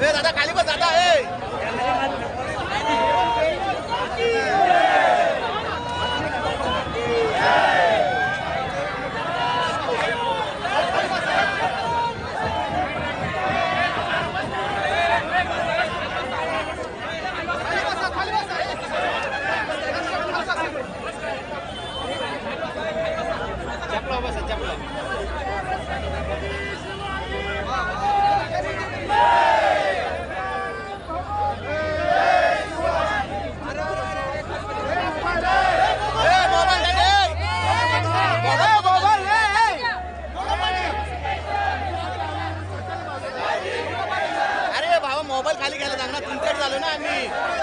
দাদা কালিবা দাদা এই Jump over, jump over. Quintero Lonani.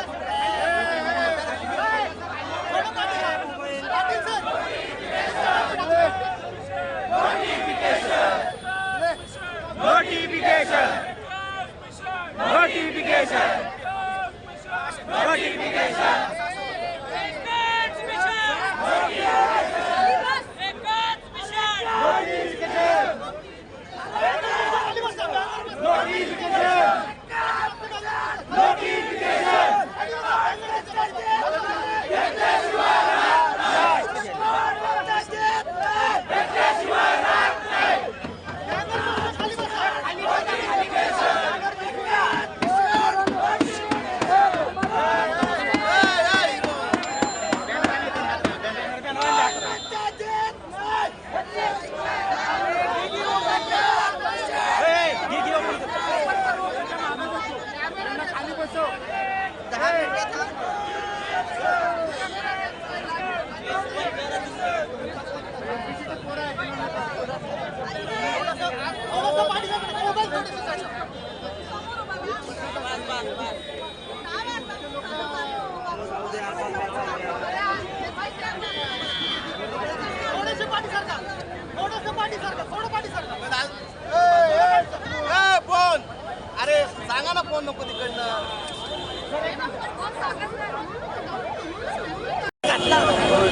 नको तिकडनं.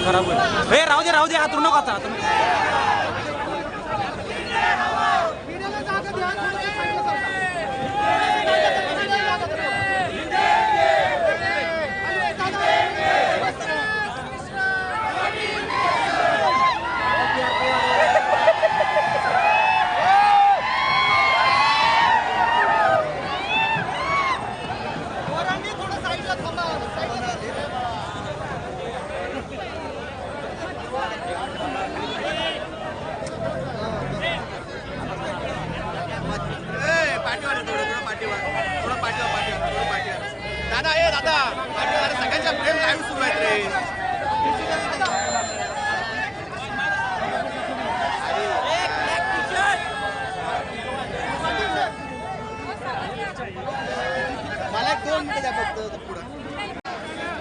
खराब हे राहू दे राहू दे. हातरू नको आता दादा ए दादा. अरे सगळ्यांच्या प्रेम लाईव्ह सुरू आहेत रे मला एक दोन मिनिटं द्या फक्त पुढं.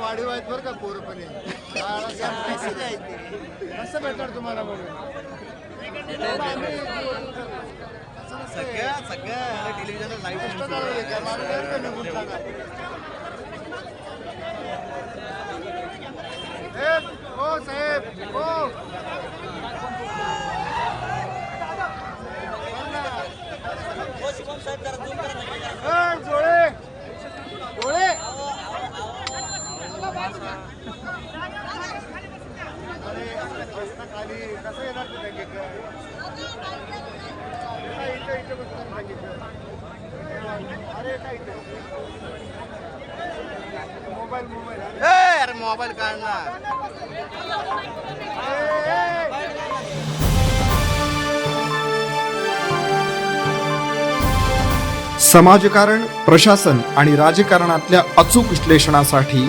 वाढीव आहेत बरं का पोरपणे कसं भेटणार तुम्हाला म्हणून सगळ्या सगळ्या टेलिव्हिजनला लाईव्ह अरे मोबाईल काढणार. समाजकारण प्रशासन आणि राजकारणातल्या अचूक विश्लेषणासाठी